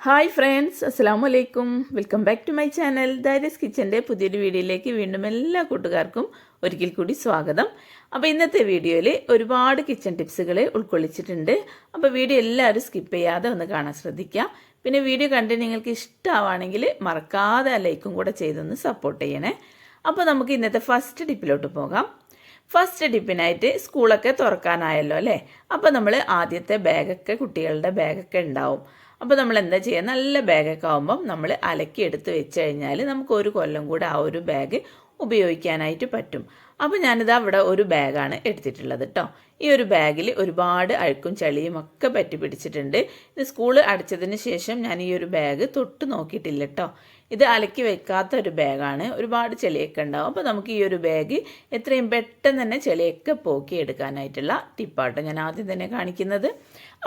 Hi friends അസ്സാം വലൈക്കും welcome back to my channel ദാരിസ് കിച്ചന്റെ പുതിയൊരു വീഡിയോയിലേക്ക് വീണ്ടും എല്ലാ കൂട്ടുകാർക്കും ഒരിക്കൽ കൂടി സ്വാഗതം. അപ്പോൾ ഇന്നത്തെ വീഡിയോയിൽ ഒരുപാട് കിച്ചൺ ടിപ്സുകൾ ഉൾക്കൊള്ളിച്ചിട്ടുണ്ട്. അപ്പോൾ വീഡിയോ എല്ലാവരും സ്കിപ്പ് ചെയ്യാതെ ഒന്ന് കാണാൻ ശ്രദ്ധിക്കുക. പിന്നെ വീഡിയോ കണ്ട് നിങ്ങൾക്ക് ഇഷ്ടമാണെങ്കിൽ മറക്കാതെ ലൈക്കും കൂടെ ചെയ്തൊന്ന് സപ്പോർട്ട് ചെയ്യണേ. അപ്പോൾ നമുക്ക് ഇന്നത്തെ ഫസ്റ്റ് ടിപ്പിലോട്ട് പോകാം. ഫസ്റ്റ് ടിപ്പിനായിട്ട് സ്കൂളൊക്കെ തുറക്കാനായല്ലോ അല്ലേ? അപ്പോൾ നമ്മൾ ആദ്യത്തെ ബാഗൊക്കെ കുട്ടികളുടെ ബാഗൊക്കെ ഉണ്ടാവും. അപ്പോൾ നമ്മൾ എന്താ ചെയ്യുക നല്ല ബാഗൊക്കെ ആകുമ്പം നമ്മൾ അലക്കി എടുത്ത് വെച്ച് കഴിഞ്ഞാൽ നമുക്ക് ഒരു കൊല്ലം കൂടെ ആ ഒരു ബാഗ് ഉപയോഗിക്കാനായിട്ട് പറ്റും. അപ്പോൾ ഞാനിത് അവിടെ ഒരു ബാഗാണ് എടുത്തിട്ടുള്ളത് കേട്ടോ ഈ ഒരു ബാഗിൽ ഒരുപാട് അഴുക്കും ചളിയും ഒക്കെ പറ്റി പിടിച്ചിട്ടുണ്ട്. ഇത് സ്കൂൾ അടച്ചതിന് ശേഷം ഞാൻ ഈ ഒരു ബാഗ് തൊട്ട് നോക്കിയിട്ടില്ല കേട്ടോ ഇത് അലക്കി വെക്കാത്ത ഒരു ബാഗാണ്. ഒരുപാട് ചെളിയൊക്കെ ഉണ്ടാവും. അപ്പോൾ നമുക്ക് ഈ ഒരു ബാഗ് എത്രയും പെട്ടെന്ന് തന്നെ ചെളിയൊക്കെ പോക്കി എടുക്കാനായിട്ടുള്ള ടിപ്പാട്ടോ ഞാൻ ആദ്യം തന്നെ കാണിക്കുന്നത്.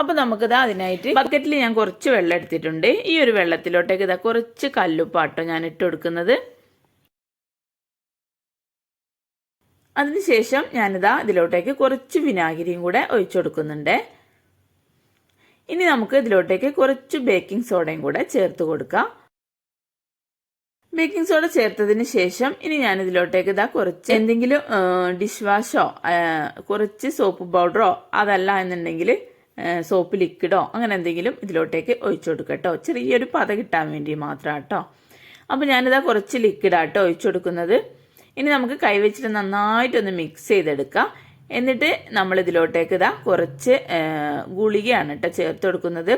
അപ്പോൾ നമുക്കിത് അതിനായിട്ട് ബക്കറ്റിൽ ഞാൻ കുറച്ച് വെള്ളം എടുത്തിട്ടുണ്ട്. ഈ ഒരു വെള്ളത്തിലോട്ടേക്ക് ഇതാ കുറച്ച് കല്ലുപ്പാട്ടോ ഞാൻ ഇട്ട് കൊടുക്കുന്നത്. അതിനുശേഷം ഞാനിതാ ഇതിലോട്ടേക്ക് കുറച്ച് വിനാഗിരിയും കൂടെ ഒഴിച്ചു കൊടുക്കുന്നുണ്ട്. ഇനി നമുക്ക് ഇതിലോട്ടേക്ക് കുറച്ച് ബേക്കിംഗ് സോഡയും കൂടെ ചേർത്ത് കൊടുക്കാം. ബേക്കിംഗ് സോഡ ചേർത്തതിന് ശേഷം ഇനി ഞാൻ ഇതിലോട്ടേക്ക് ഇതാ കുറച്ച് എന്തെങ്കിലും ഡിഷ് വാഷോ കുറച്ച് സോപ്പ് പൗഡറോ അതല്ല എന്നുണ്ടെങ്കിൽ സോപ്പ് ലിക്വിഡോ അങ്ങനെ എന്തെങ്കിലും ഇതിലോട്ടേക്ക് ഒഴിച്ചു കൊടുക്കട്ടോ ചെറിയൊരു പത കിട്ടാൻ വേണ്ടി മാത്രം കേട്ടോ അപ്പോൾ ഞാനിതാ കുറച്ച് ലിക്വിഡാട്ടോ ഒഴിച്ചു കൊടുക്കുന്നത്. ഇനി നമുക്ക് കൈവച്ചിട്ട് നന്നായിട്ടൊന്ന് മിക്സ് ചെയ്തെടുക്കാം. എന്നിട്ട് നമ്മൾ ഇതിലോട്ടേക്ക് ഇതാ കുറച്ച് ഗുളികയാണ് കേട്ടോ ചേർത്ത് കൊടുക്കുന്നത്.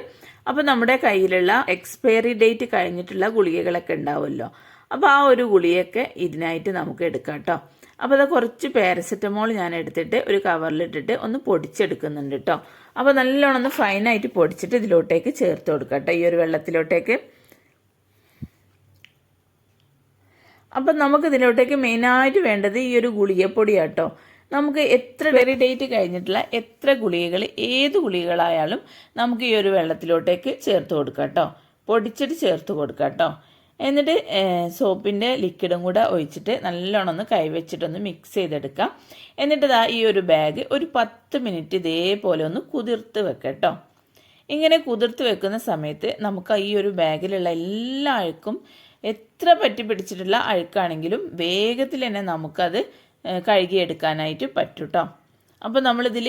അപ്പോൾ നമ്മുടെ കയ്യിലുള്ള എക്സ്പയറി ഡേറ്റ് കഴിഞ്ഞിട്ടുള്ള ഗുളികകളൊക്കെ ഉണ്ടാവുമല്ലോ. അപ്പോൾ ആ ഒരു ഗുളിയൊക്കെ ഇതിനായിട്ട് നമുക്ക് എടുക്കാം കേട്ടോ. അപ്പോൾ അത് കുറച്ച് പാരസെറ്റമോൾ ഞാൻ എടുത്തിട്ട് ഒരു കവറിലിട്ടിട്ട് ഒന്ന് പൊടിച്ചെടുക്കുന്നുണ്ട് കേട്ടോ. അപ്പോൾ നല്ലോണം ഒന്ന് ഫൈനായിട്ട് പൊടിച്ചിട്ട് ഇതിലോട്ടേക്ക് ചേർത്ത് കൊടുക്കാം കേട്ടോ. ഈ ഒരു വെള്ളത്തിലോട്ടേക്ക്. അപ്പം നമുക്ക് ഇതിലോട്ടേക്ക് മെയിനായിട്ട് വേണ്ടത് ഈ ഒരു ഗുളികപ്പൊടി കേട്ടോ നമുക്ക് എത്ര വെറി ഡേറ്റ് കഴിഞ്ഞിട്ടുള്ള എത്ര ഗുളികകൾ ഏത് ഗുളികകളായാലും നമുക്ക് ഈ ഒരു വെള്ളത്തിലോട്ടേക്ക് ചേർത്ത് കൊടുക്കാം കേട്ടോ പൊടിച്ചിട്ട് ചേർത്ത് കൊടുക്കാം കേട്ടോ എന്നിട്ട് സോപ്പിന്റെ ലിക്വിഡും കൂടെ ഒഴിച്ചിട്ട് നല്ലോണം ഒന്ന് കൈവച്ചിട്ടൊന്ന് മിക്സ് ചെയ്തെടുക്കാം. എന്നിട്ട് ഇതാ ഈ ഒരു ബാഗ് ഒരു പത്ത് മിനിറ്റ് ഇതേപോലെ ഒന്ന് കുതിർത്ത് വെക്കട്ടോ ഇങ്ങനെ കുതിർത്ത് വെക്കുന്ന സമയത്ത് നമുക്ക് ഈ ഒരു ബാഗിലുള്ള എല്ലാ അഴുക്കും എത്ര പറ്റി പിടിച്ചിട്ടുള്ള അഴുക്കാണെങ്കിലും വേഗത്തിൽ തന്നെ നമുക്കത് കഴുകിയെടുക്കാനായിട്ട് പറ്റും കേട്ടോ അപ്പോൾ നമ്മളിതിൽ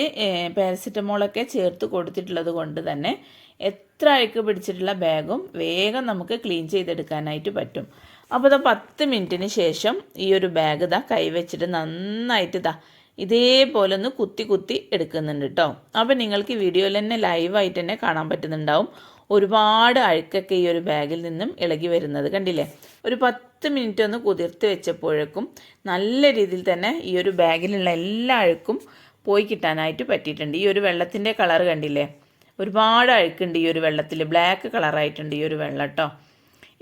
പാരസിറ്റമോളൊക്കെ ചേർത്ത് കൊടുത്തിട്ടുള്ളത് കൊണ്ട് തന്നെ എത്ര അഴുക്ക് പിടിച്ചിട്ടുള്ള ബാഗും വേഗം നമുക്ക് ക്ലീൻ ചെയ്തെടുക്കാനായിട്ട് പറ്റും. അപ്പോൾ ഇതാ പത്ത് മിനിറ്റിന് ശേഷം ഈ ഒരു ബാഗ് ഇതാ കൈവച്ചിട്ട് നന്നായിട്ട് ഇതാ ഇതേപോലെ ഒന്ന് കുത്തി കുത്തി എടുക്കുന്നുണ്ട് കേട്ടോ അപ്പോൾ നിങ്ങൾക്ക് വീഡിയോയിൽ തന്നെ ലൈവായിട്ട് തന്നെ കാണാൻ പറ്റുന്നുണ്ടാവും. ഒരുപാട് അഴുക്കൊക്കെ ഈ ഒരു ബാഗിൽ നിന്നും ഇളകി വരുന്നത് കണ്ടില്ലേ? ഒരു പത്ത് മിനിറ്റ് ഒന്ന് കുതിർത്ത് വെച്ചപ്പോഴേക്കും നല്ല രീതിയിൽ തന്നെ ഈ ഒരു ബാഗിലുള്ള എല്ലാ അഴുക്കും പോയി കിട്ടാനായിട്ട് പറ്റിയിട്ടുണ്ട്. ഈ ഒരു വെള്ളത്തിന്റെ കളർ കണ്ടില്ലേ? ഒരുപാട് അഴുക്കുണ്ട് ഈ ഒരു വെള്ളത്തിൽ. ബ്ലാക്ക് കളറായിട്ടുണ്ട് ഈ ഒരു വെള്ളം കേട്ടോ.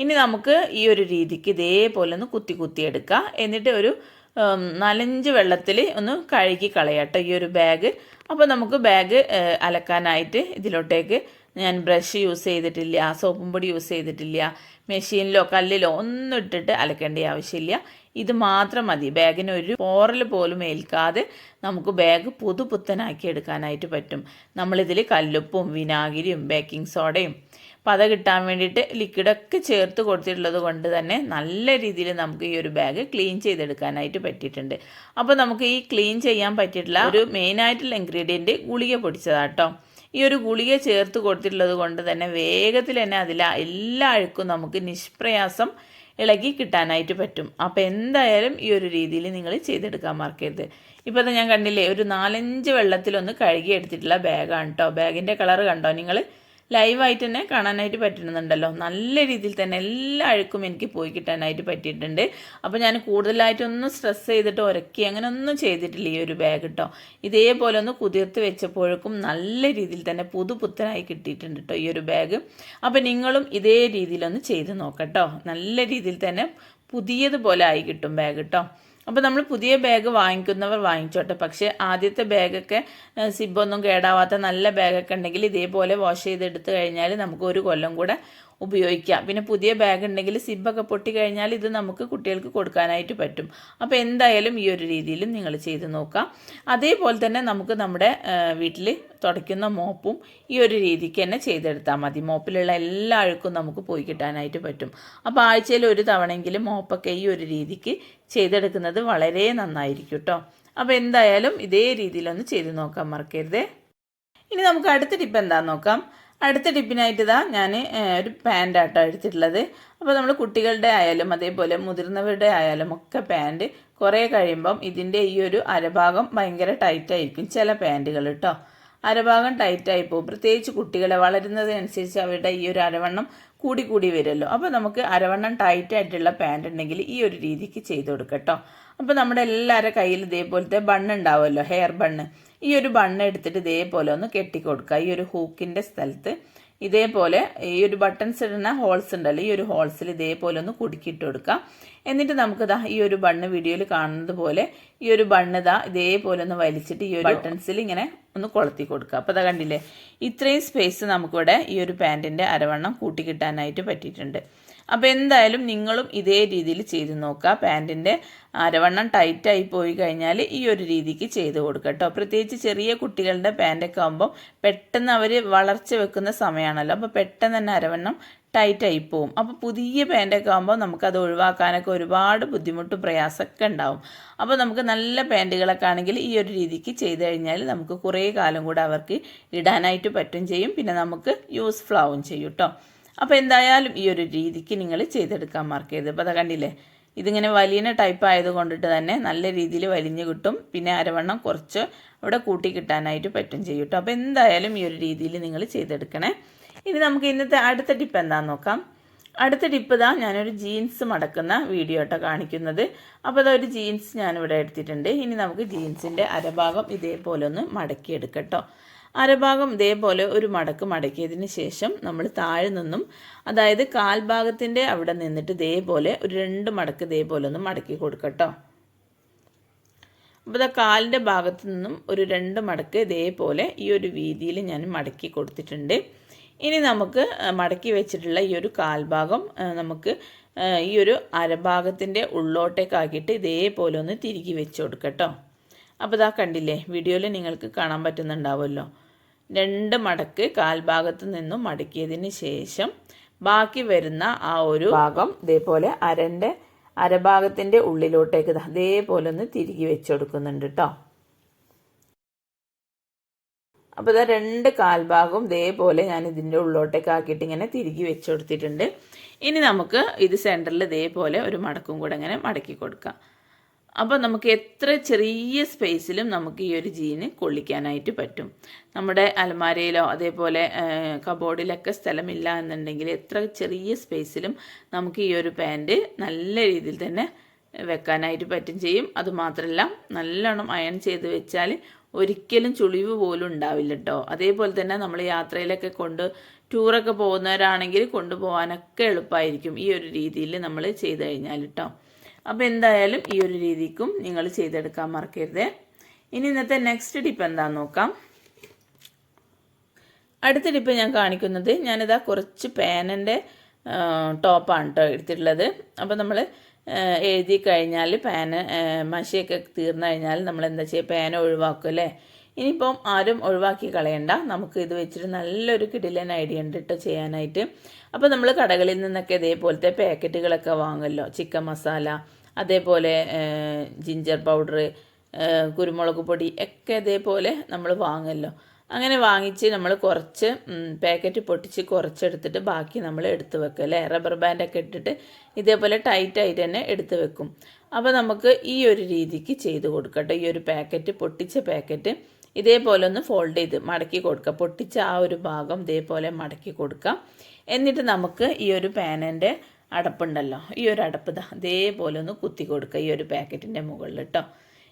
ഇനി നമുക്ക് ഈ ഒരു രീതിക്ക് ഇതേപോലെ ഒന്ന് കുത്തി കുത്തി എടുക്കുക എന്നിട്ട് ഒരു നാലഞ്ച് വെള്ളത്തിൽ ഒന്ന് കഴുകി കളയാട്ടോ ഈ ഒരു ബാഗ്. അപ്പോൾ നമുക്ക് ബാഗ് അലക്കാനായിട്ട് ഇതിലോട്ടേക്ക് ഞാൻ ബ്രഷ് യൂസ് ചെയ്തിട്ടില്ല സോപ്പും പൊടി യൂസ് ചെയ്തിട്ടില്ല മെഷീനിലോ കല്ലിലോ ഒന്നും ഇട്ടിട്ട് അലക്കേണ്ട ആവശ്യമില്ല. ഇത് മാത്രം മതി. ബാഗിന് ഒരു പോറൽ പോലും ഏൽക്കാതെ നമുക്ക് ബാഗ് പുതുപുത്തനാക്കി എടുക്കാനായിട്ട് പറ്റും. നമ്മളിതിൽ കല്ലുപ്പും വിനാഗിരിയും ബേക്കിംഗ് സോഡയും പത കിട്ടാൻ വേണ്ടിയിട്ട് ലിക്വിഡൊക്കെ ചേർത്ത് കൊടുത്തിട്ടുള്ളത് കൊണ്ട് തന്നെ നല്ല രീതിയിൽ നമുക്ക് ഈ ഒരു ബാഗ് ക്ലീൻ ചെയ്തെടുക്കാനായിട്ട് പറ്റിയിട്ടുണ്ട്. അപ്പോൾ നമുക്ക് ഈ ക്ലീൻ ചെയ്യാൻ പറ്റിയിട്ടുള്ള ഒരു മെയിനായിട്ടുള്ള ഇൻഗ്രീഡിയന്റ് ഗുളിക പൊടിച്ചതാട്ടോ. ഈ ഒരു ഗുളിക ചേർത്ത് കൊടുത്തിട്ടുള്ളത് കൊണ്ട് തന്നെ വേഗത്തിൽ തന്നെ അതിൽ എല്ലാ അഴുക്കും നമുക്ക് നിഷ്പ്രയാസം ഇളകി കിട്ടാനായിട്ട് പറ്റും. അപ്പോൾ എന്തായാലും ഈ ഒരു രീതിയിൽ നിങ്ങൾ ചെയ്തെടുക്കാൻ മറക്കരുത്. ഇപ്പോൾ ഞാൻ കണ്ടില്ലേ ഒരു നാലഞ്ച് വെള്ളത്തിലൊന്ന് കഴുകി എടുത്തിട്ടുള്ള ബാഗാണ് കേട്ടോ ബാഗിന്റെ കളർ കണ്ടോ? നിങ്ങൾ ലൈവായിട്ട് തന്നെ കാണാനായിട്ട് പറ്റുന്നുണ്ടല്ലോ. നല്ല രീതിയിൽ തന്നെ എല്ലാ അഴുക്കും എനിക്ക് പോയി കിട്ടാനായിട്ട് പറ്റിയിട്ടുണ്ട്. അപ്പോൾ ഞാൻ കൂടുതലായിട്ടൊന്നും സ്ട്രെസ് ചെയ്തിട്ട് ഉരക്കി അങ്ങനെ ഒന്നും ചെയ്തിട്ടില്ല ഈ ഒരു ബാഗ് കേട്ടോ ഇതേപോലെ ഒന്ന് കുതിർത്ത് വെച്ചപ്പോഴേക്കും നല്ല രീതിയിൽ തന്നെ പുതുപുത്തനായി കിട്ടിയിട്ടുണ്ട് കേട്ടോ ഈ ഒരു ബാഗ് അപ്പോൾ നിങ്ങളും ഇതേ രീതിയിലൊന്ന് ചെയ്ത് നോക്കട്ടോ. നല്ല രീതിയിൽ തന്നെ പുതിയതുപോലെ ആയി കിട്ടും ബാഗ് കേട്ടോ അപ്പോൾ നമ്മൾ പുതിയ ബാഗ് വാങ്ങിക്കുന്നവർ വാങ്ങിച്ചോട്ടെ. പക്ഷേ ആദ്യത്തെ ബാഗൊക്കെ സിബൊന്നും കേടാവാത്ത നല്ല ബാഗൊക്കെ ഉണ്ടെങ്കിൽ ഇതേപോലെ വാഷ് ചെയ്തെടുത്ത് കഴിഞ്ഞാൽ നമുക്ക് ഒരു കൊല്ലം കൂടെ ഉപയോഗിക്കാം. പിന്നെ പുതിയ ബാഗ് ഉണ്ടെങ്കിൽ സിബൊക്കെ പൊട്ടി കഴിഞ്ഞാൽ ഇത് നമുക്ക് കുട്ടികൾക്ക് കൊടുക്കാനായിട്ട് പറ്റും. അപ്പോൾ എന്തായാലും ഈ ഒരു രീതിയിലും നിങ്ങൾ ചെയ്ത് നോക്കാം. അതേപോലെ തന്നെ നമുക്ക് നമ്മുടെ വീട്ടിൽ തുടയ്ക്കുന്ന മോപ്പും ഈ ഒരു രീതിക്ക് തന്നെ ചെയ്തെടുത്താൽ മതി. മോപ്പിലുള്ള എല്ലാ അഴുക്കും നമുക്ക് പോയി കിട്ടാനായിട്ട് പറ്റും. അപ്പോൾ ആഴ്ചയിൽ ഒരു തവണയെങ്കിലും മോപ്പൊക്കെ ഈ ഒരു രീതിക്ക് ചെയ്തെടുക്കുന്നത് വളരെ നന്നായിരിക്കും കേട്ടോ. അപ്പോൾ എന്തായാലും ഇതേ രീതിയിലൊന്ന് ചെയ്ത് നോക്കാൻ മറക്കരുതേ. ഇനി നമുക്ക് അടുത്ത ടിപ്പ് എന്താണെന്ന് നോക്കാം. അടുത്ത ടിപ്പിനായിട്ട് ഇതാ ഞാൻ ഒരു പാന്റ് ആട്ടോ എടുത്തിട്ടുള്ളത്. അപ്പോൾ നമ്മൾ കുട്ടികളുടെ ആയാലും അതേപോലെ മുതിർന്നവരുടെ ആയാലും ഒക്കെ പാന്റ് കുറേ കഴിയുമ്പം ഇതിന്റെ ഈ ഒരു അരഭാഗം ഭയങ്കര ടൈറ്റായിരിക്കും ചില പാന്റുകൾ കേട്ടോ അരഭാഗം ടൈറ്റായി പോകും. പ്രത്യേകിച്ച് കുട്ടികളെ വളരുന്നതനുസരിച്ച് അവരുടെ ഈ ഒരു അരവണ്ണം കൂടി കൂടി വരുമല്ലോ. അപ്പോൾ നമുക്ക് അരവണ്ണം ടൈറ്റ് ആയിട്ടുള്ള പാന്റ് ഉണ്ടെങ്കിൽ ഈ ഒരു രീതിക്ക് ചെയ്ത് കൊടുക്കട്ടോ അപ്പോൾ നമ്മുടെ എല്ലാവരുടെ കയ്യിൽ ഇതേപോലത്തെ ബണ്ണ് ഉണ്ടാവുമല്ലോ ഹെയർ ബണ്ണ് ഈ ഒരു ബണ്ണ് എടുത്തിട്ട് ഇതേപോലെ ഒന്ന് കെട്ടിക്കൊടുക്കുക. ഈ ഒരു ഹൂക്കിന്റെ സ്ഥലത്ത് ഇതേപോലെ ഈ ഒരു ബട്ടൺസ് ഇടുന്ന ഹോൾസ് ഉണ്ടല്ലോ ഈ ഒരു ഹോൾസിൽ ഇതേപോലെ ഒന്ന് കുടുക്കിയിട്ട് കൊടുക്കാം എന്നിട്ട് നമുക്ക് ദാ ഈ ഒരു ബണ്ണ് വീഡിയോയിൽ കാണുന്നത് പോലെ ഈ ഒരു ബണ്ണ് ഇതാ ഇതേപോലെ ഒന്ന് വലിച്ചിട്ട് ഈ ഒരു ബട്ടൺസിൽ ഇങ്ങനെ ഒന്ന് കൊളുത്തി കൊടുക്കുക. അപ്പോൾ അതാ കണ്ടില്ലേ? ഇത്രയും സ്പേസ് നമുക്കിവിടെ ഈ ഒരു പാന്റിന്റെ അരവണ്ണം കൂട്ടി കിട്ടാനായിട്ട് പറ്റിയിട്ടുണ്ട്. അപ്പോൾ എന്തായാലും നിങ്ങളും ഇതേ രീതിയിൽ ചെയ്ത് നോക്കുക. പാന്റിന്റെ അരവണ്ണം ടൈറ്റായി പോയി കഴിഞ്ഞാൽ ഈ ഒരു രീതിക്ക് ചെയ്ത് കൊടുക്കുക കേട്ടോ. പ്രത്യേകിച്ച് ചെറിയ കുട്ടികളുടെ പാന്റൊക്കെ ആകുമ്പോൾ പെട്ടെന്ന് അവർ വളർച്ച വെക്കുന്ന സമയമാണല്ലോ അപ്പോൾ പെട്ടെന്ന് തന്നെ അരവണ്ണം ടൈറ്റായി പോവും. അപ്പോൾ പുതിയ പാന്റൊക്കെ ആകുമ്പോൾ നമുക്കത് ഒഴിവാക്കാനൊക്കെ ഒരുപാട് ബുദ്ധിമുട്ട് പ്രയാസമൊക്കെ ഉണ്ടാവും. അപ്പോൾ നമുക്ക് നല്ല പാന്റുകളൊക്കെ ആണെങ്കിൽ ഈ ഒരു രീതിക്ക് ചെയ്ത് കഴിഞ്ഞാൽ നമുക്ക് കുറേ കാലം കൂടെ അവർക്ക് ഇടാനായിട്ട് പറ്റും ചെയ്യും. പിന്നെ നമുക്ക് യൂസ്ഫുൾ ആവും ചെയ്യും കേട്ടോ. അപ്പോൾ എന്തായാലും ഈ ഒരു രീതിക്ക് നിങ്ങൾ ചെയ്തെടുക്കാൻ മാർക്ക് ചെയ്ത് അപ്പോൾ അത് കണ്ടില്ലേ? ഇതിങ്ങനെ വലിയ ടൈപ്പ് ആയത് കൊണ്ടിട്ട് തന്നെ നല്ല രീതിയിൽ വലിഞ്ഞു കിട്ടും. പിന്നെ അരവണ്ണം കുറച്ച് അവിടെ കൂട്ടി കിട്ടാനായിട്ട് പറ്റും ചെയ്യും കേട്ടോ. അപ്പോൾ എന്തായാലും ഈ ഒരു രീതിയിൽ നിങ്ങൾ ചെയ്തെടുക്കണേ. ഇനി നമുക്ക് ഇന്നത്തെ അടുത്ത ടിപ്പ് എന്താണെന്ന് നോക്കാം. അടുത്ത ടിപ്പ് ഇതാ ഞാനൊരു ജീൻസ് മടക്കുന്ന വീഡിയോ ആട്ടോ കാണിക്കുന്നത്. അപ്പോൾ അതൊരു ജീൻസ് ഞാനിവിടെ എടുത്തിട്ടുണ്ട്. ഇനി നമുക്ക് ജീൻസിന്റെ അരഭാഗം ഇതേപോലെ ഒന്ന് മടക്കിയെടുക്കട്ടോ അരഭാഗം ഇതേപോലെ ഒരു മടക്ക് മടക്കിയതിന് ശേഷം നമ്മൾ താഴെ നിന്നും അതായത് കാൽഭാഗത്തിന്റെ അവിടെ നിന്നിട്ട് ഇതേപോലെ ഒരു രണ്ട് മടക്ക് ഇതേപോലെ ഒന്ന് മടക്കി കൊടുക്കട്ടോ അപ്പോൾ ഇതാ കാലിന്റെ ഭാഗത്ത് നിന്നും ഒരു രണ്ട് മടക്ക് ഇതേപോലെ ഈ ഒരു വീതിയിൽ ഞാൻ മടക്കി കൊടുത്തിട്ടുണ്ട്. ഇനി നമുക്ക് മടക്കി വെച്ചിട്ടുള്ള ഈ ഒരു കാൽഭാഗം നമുക്ക് ഈ ഒരു അരഭാഗത്തിന്റെ ഉള്ളോട്ടേക്കാക്കിയിട്ട് ഇതേപോലെ ഒന്ന് തിരികെ വെച്ച് കൊടുക്കട്ടോ അപ്പോൾ ഇതാ കണ്ടില്ലേ വീഡിയോയിൽ നിങ്ങൾക്ക് കാണാൻ പറ്റുന്നുണ്ടാവുമല്ലോ. രണ്ട് മടക്ക് കാൽഭാഗത്ത് നിന്നും മടക്കിയതിന് ശേഷം ബാക്കി വരുന്ന ആ ഒരു ഭാഗം ഇതേപോലെ അരന്റെ അരഭാഗത്തിന്റെ ഉള്ളിലോട്ടേക്ക് അതേപോലെ ഒന്ന് തിരികെ വെച്ചെടുക്കുന്നുണ്ട് കേട്ടോ അപ്പോൾ ഇതാ രണ്ട് കാൽഭാഗവും ഇതേപോലെ ഞാൻ ഇതിന്റെ ഉള്ളോട്ടേക്ക് ആക്കിയിട്ട് ഇങ്ങനെ തിരികെ വെച്ച് കൊടുത്തിട്ടുണ്ട് ഇനി നമുക്ക് ഇത് സെന്ററിൽ ഇതേപോലെ ഒരു മടക്കും കൂടെ ഇങ്ങനെ മടക്കി കൊടുക്കാം. അപ്പോൾ നമുക്ക് എത്ര ചെറിയ സ്പേസിലും നമുക്ക് ഈ ഒരു ജീന് കൊള്ളിക്കാനായിട്ട് പറ്റും. നമ്മുടെ അലമാരയിലോ അതേപോലെ കബോർഡിലൊക്കെ സ്ഥലമില്ല എന്നുണ്ടെങ്കിൽ എത്ര ചെറിയ സ്പേസിലും നമുക്ക് ഈ ഒരു പാന്റ് നല്ല രീതിയിൽ തന്നെ വെക്കാനായിട്ട് പറ്റും ചെയ്യും. അതുമാത്രമല്ല നല്ലോണം അയൺ ചെയ്ത് വെച്ചാൽ ഒരിക്കലും ചുളിവ് പോലും ഉണ്ടാവില്ല കേട്ടോ അതേപോലെ തന്നെ നമ്മൾ യാത്രയിലൊക്കെ കൊണ്ട് ടൂറൊക്കെ പോകുന്നവരാണെങ്കിൽ കൊണ്ടുപോകാനൊക്കെ എളുപ്പമായിരിക്കും ഈ ഒരു രീതിയിൽ നമ്മൾ ചെയ്ത് കഴിഞ്ഞാൽ കേട്ടോ അപ്പോൾ എന്തായാലും ഈ ഒരു രീതിക്കും നിങ്ങൾ ചെയ്തെടുക്കാൻ മറക്കരുത്. ഇനി ഇന്നത്തെ നെക്സ്റ്റ് ടിപ്പ് എന്താണെന്ന് നോക്കാം. അടുത്ത ടിപ്പ് ഞാൻ കാണിക്കുന്നത് ഞാനിതാ കുറച്ച് പേനന്റെ ടോപ്പാണ് കേട്ടോ എടുത്തിട്ടുള്ളത്. അപ്പോൾ നമ്മൾ എഴുതി കഴിഞ്ഞാൽ പേന മഷിയൊക്കെ തീർന്നു കഴിഞ്ഞാൽ നമ്മൾ എന്താ ചെയ്യുക പേന ഒഴിവാക്കും അല്ലേ? ഇനിയിപ്പം ആരും ഒഴിവാക്കി കളയണ്ട. നമുക്ക് ഇത് വെച്ചിട്ട് നല്ലൊരു കിടിലൻ ഐഡിയ ഉണ്ട് കേട്ടോ ചെയ്യാനായിട്ട്. അപ്പോൾ നമ്മൾ കടകളിൽ നിന്നൊക്കെ ഇതേപോലത്തെ പാക്കറ്റുകളൊക്കെ വാങ്ങുമല്ലോ ചിക്കൻ മസാല അതേപോലെ ജിഞ്ചർ പൗഡർ കുരുമുളക് പൊടി ഒക്കെ ഇതേപോലെ നമ്മൾ വാങ്ങുമല്ലോ അങ്ങനെ വാങ്ങിച്ച് നമ്മൾ കുറച്ച് പാക്കറ്റ് പൊട്ടിച്ച് കുറച്ചെടുത്തിട്ട് ബാക്കി നമ്മൾ എടുത്ത് വെക്കും അല്ലേ? റബ്ബർ ബാൻഡൊക്കെ ഇട്ടിട്ട് ഇതേപോലെ ടൈറ്റായിട്ട് തന്നെ എടുത്ത് വെക്കും. അപ്പോൾ നമുക്ക് ഈ ഒരു രീതിക്ക് ചെയ്ത് കൊടുക്കട്ടെ. ഈ ഒരു പാക്കറ്റ് പൊട്ടിച്ച പാക്കറ്റ് ഇതേപോലെ ഒന്ന് ഫോൾഡ് ചെയ്ത് മടക്കി കൊടുക്കുക പൊട്ടിച്ച ആ ഒരു ഭാഗം ഇതേപോലെ മടക്കി കൊടുക്കാം. എന്നിട്ട് നമുക്ക് ഈ ഒരു പാനന്റെ അടപ്പുണ്ടല്ലോ. ഈ ഒരു അടപ്പ് ഇതേപോലെ ഒന്ന് കുത്തി കൊടുക്കുക ഈ ഒരു പാക്കറ്റിന്റെ മുകളിൽ കേട്ടോ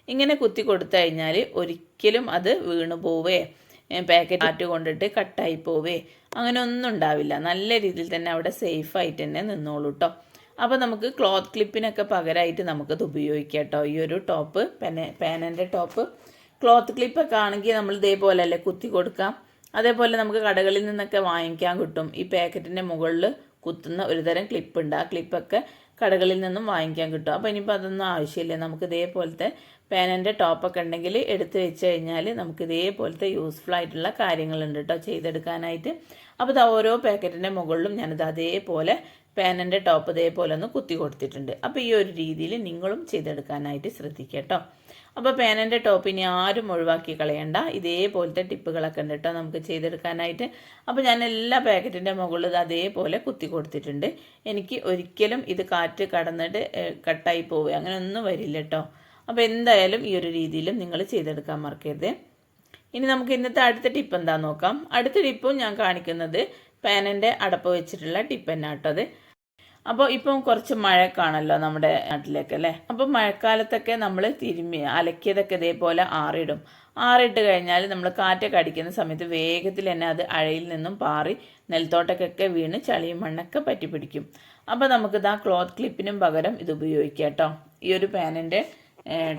ഇങ്ങനെ കുത്തി കൊടുത്തു കഴിഞ്ഞാൽ ഒരിക്കലും അത് വീണു പോവേ. പാക്കറ്റ് മാറ്റി കൊണ്ടിട്ട് കട്ടായി പോവേ. അങ്ങനെ ഒന്നും ഉണ്ടാവില്ല. നല്ല രീതിയിൽ തന്നെ അവിടെ സേഫായിട്ട് തന്നെ നിന്നോളൂ കേട്ടോ അപ്പോൾ നമുക്ക് ക്ലോത്ത് ക്ലിപ്പിനൊക്കെ പകരമായിട്ട് നമുക്കത് ഉപയോഗിക്കാം കേട്ടോ ഈ ഒരു ടോപ്പ് പെന പേനന്റെ ടോപ്പ് ക്ലോത്ത് ക്ലിപ്പൊക്കെ ആണെങ്കിൽ നമ്മൾ ഇതേപോലെ അല്ലേ കുത്തി കൊടുക്കാം. അതേപോലെ നമുക്ക് കടകളിൽ നിന്നൊക്കെ വാങ്ങിക്കാൻ കിട്ടും. ഈ പാക്കറ്റിന്റെ മുകളിൽ കുത്തുന്ന ഒരുതരം ക്ലിപ്പ് ഉണ്ട്. ആ ക്ലിപ്പൊക്കെ കടകളിൽ നിന്നും വാങ്ങിക്കാൻ കിട്ടും. അപ്പോൾ ഇനിയിപ്പോൾ അതൊന്നും ആവശ്യമില്ല. നമുക്ക് ഇതേപോലത്തെ പേനന്റെ ടോപ്പൊക്കെ ഉണ്ടെങ്കിൽ എടുത്തു വെച്ച് കഴിഞ്ഞാൽ നമുക്ക് ഇതേപോലത്തെ യൂസ്ഫുൾ ആയിട്ടുള്ള കാര്യങ്ങളുണ്ട് കേട്ടോ ചെയ്തെടുക്കാനായിട്ട്. അപ്പോൾ ഇത് ഓരോ പാക്കറ്റിന്റെ മുകളിലും ഞാനിത് അതേപോലെ പേനന്റെ ടോപ്പ് ഇതേപോലെ ഒന്ന് കുത്തി കൊടുത്തിട്ടുണ്ട്. അപ്പോൾ ഈ ഒരു രീതിയിൽ നിങ്ങളും ചെയ്തെടുക്കാനായിട്ട് ശ്രദ്ധിക്കുക കേട്ടോ അപ്പോൾ പേനന്റെ ടോപ്പ് ഇനി ആരും ഒഴിവാക്കി കളയണ്ട. ഇതേപോലത്തെ ടിപ്പുകളൊക്കെ ഉണ്ട് കേട്ടോ നമുക്ക് ചെയ്തെടുക്കാനായിട്ട്. അപ്പോൾ ഞാൻ എല്ലാ പാക്കറ്റിന്റെ മുകളിൽ അതേപോലെ കുത്തി കൊടുത്തിട്ടുണ്ട്. എനിക്ക് ഒരിക്കലും ഇത് കാറ്റ് കടന്നിട്ട് കട്ടായി പോവുക അങ്ങനെ ഒന്നും വരില്ല കേട്ടോ അപ്പോൾ എന്തായാലും ഈ ഒരു രീതിയിലും നിങ്ങൾ ചെയ്തെടുക്കാൻ മറക്കരുത്. ഇനി നമുക്ക് ഇന്നത്തെ അടുത്ത ടിപ്പ് എന്താ നോക്കാം. അടുത്ത ടിപ്പും ഞാൻ കാണിക്കുന്നത് പാനന്റെ അടപ്പ് വെച്ചിട്ടുള്ള ടിപ്പ് തന്നെ കേട്ടോ അത്. അപ്പോൾ ഇപ്പം കുറച്ച് മഴക്കാണല്ലോ നമ്മുടെ നാട്ടിലേക്ക് അല്ലേ? അപ്പോൾ മഴക്കാലത്തൊക്കെ നമ്മൾ തിരുമ്മി അലക്കിയതൊക്കെ ഇതേപോലെ ആറിടും ആറിട്ട് കഴിഞ്ഞാൽ നമ്മൾ കാറ്റൊക്കെ അടിക്കുന്ന സമയത്ത് വേഗത്തിൽ തന്നെ അത് അഴയിൽ നിന്നും പാറി നെൽത്തോട്ടക്കൊക്കെ വീണ് ചളിയും മണ്ണൊക്കെ പറ്റി പിടിക്കും അപ്പോൾ നമുക്കിത് ആ ക്ലോത്ത് ക്ലിപ്പിനും പകരം ഇത് ഉപയോഗിക്കാം കേട്ടോ. ഈ ഒരു പാനിന്റെ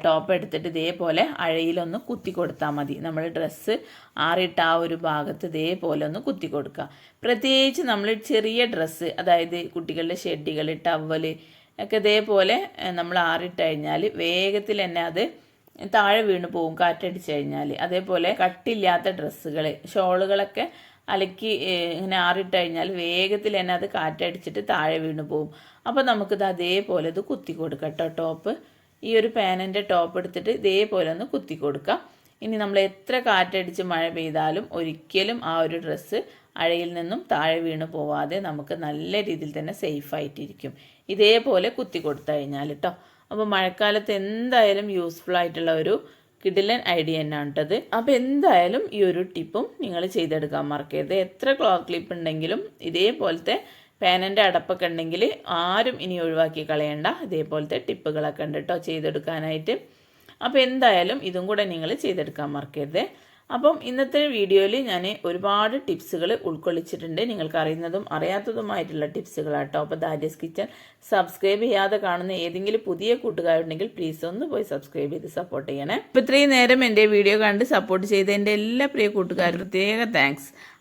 ടോപ്പ് എടുത്തിട്ട് ഇതേപോലെ അഴയിലൊന്ന് കുത്തി കൊടുത്താൽ മതി. നമ്മൾ ഡ്രസ്സ് ആറിട്ട ആ ഒരു ഭാഗത്ത് ഇതേപോലെ ഒന്ന് കുത്തി കൊടുക്കുക പ്രത്യേകിച്ച് നമ്മൾ ചെറിയ ഡ്രസ്സ് അതായത് കുട്ടികളുടെ ഷെഡികൾ ടവൽ ഒക്കെ ഇതേപോലെ നമ്മൾ ആറിട്ട് കഴിഞ്ഞാൽ വേഗത്തിൽ തന്നെ അത് താഴെ വീണ് പോകും കാറ്റടിച്ച് കഴിഞ്ഞാൽ അതേപോലെ കട്ടില്ലാത്ത ഡ്രസ്സുകൾ ഷോളുകളൊക്കെ അലക്കി ഇങ്ങനെ ആറിട്ട് കഴിഞ്ഞാൽ വേഗത്തിൽ തന്നെ അത് കാറ്റടിച്ചിട്ട് താഴെ വീണ് പോകും അപ്പോൾ നമുക്കിത് അതേപോലെ ഇത് കുത്തി കൊടുക്കാം കേട്ടോ ടോപ്പ് ഈ ഒരു പാനിന്റെ ടോപ്പ് എടുത്തിട്ട് ഇതേപോലെ ഒന്ന് കുത്തി കൊടുക്കാം. ഇനി നമ്മൾ എത്ര കാറ്റടിച്ച് മഴ പെയ്താലും ഒരിക്കലും ആ ഒരു ഡ്രസ്സ് അഴയിൽ നിന്നും താഴെ വീണ് പോവാതെ നമുക്ക് നല്ല രീതിയിൽ തന്നെ സേഫ് ആയിട്ടിരിക്കും. ഇതേപോലെ കുത്തി കൊടുത്തു കഴിഞ്ഞാൽ കേട്ടോ അപ്പോൾ മഴക്കാലത്ത് എന്തായാലും യൂസ്ഫുൾ ആയിട്ടുള്ള ഒരു കിഡിലൻ ഐഡിയ തന്നെയാണ് കേട്ടത് അപ്പോൾ എന്തായാലും ഈ ഒരു ടിപ്പും നിങ്ങൾ ചെയ്തെടുക്കാൻ മറക്കരുത്. എത്ര ക്ലോത്ത് ക്ലിപ്പ് ഉണ്ടെങ്കിലും ഇതേപോലത്തെ പാനന്റെ അടപ്പൊക്കെ ഉണ്ടെങ്കിൽ ആരും ഇനി ഒഴിവാക്കി കളയണ്ട. ഇതേപോലത്തെ ടിപ്പുകളൊക്കെ ഉണ്ട് കേട്ടോ ചെയ്തെടുക്കാനായിട്ട്. അപ്പോൾ എന്തായാലും ഇതും കൂടെ നിങ്ങൾ ചെയ്തെടുക്കാൻ മറക്കരുത്. അപ്പം ഇന്നത്തെ വീഡിയോയിൽ ഞാൻ ഒരുപാട് ടിപ്സുകൾ ഉൾക്കൊള്ളിച്ചിട്ടുണ്ട്. നിങ്ങൾക്ക് അറിയുന്നതും അറിയാത്തതുമായിട്ടുള്ള ടിപ്സുകളാട്ടോ അപ്പോൾ ദാരിസ് കിച്ചൺ സബ്സ്ക്രൈബ് ചെയ്യാതെ കാണുന്ന ഏതെങ്കിലും പുതിയ കൂട്ടുകാരുണ്ടെങ്കിൽ പ്ലീസ് ഒന്ന് പോയി സബ്സ്ക്രൈബ് ചെയ്ത് സപ്പോർട്ട് ചെയ്യണേ. ഇപ്പോൾ ഇത്രയും നേരം എന്റെ വീഡിയോ കണ്ട് സപ്പോർട്ട് ചെയ്ത എന്റെ എല്ലാ പ്രിയ കൂട്ടുകാരും പ്രത്യേക താങ്ക്സ്.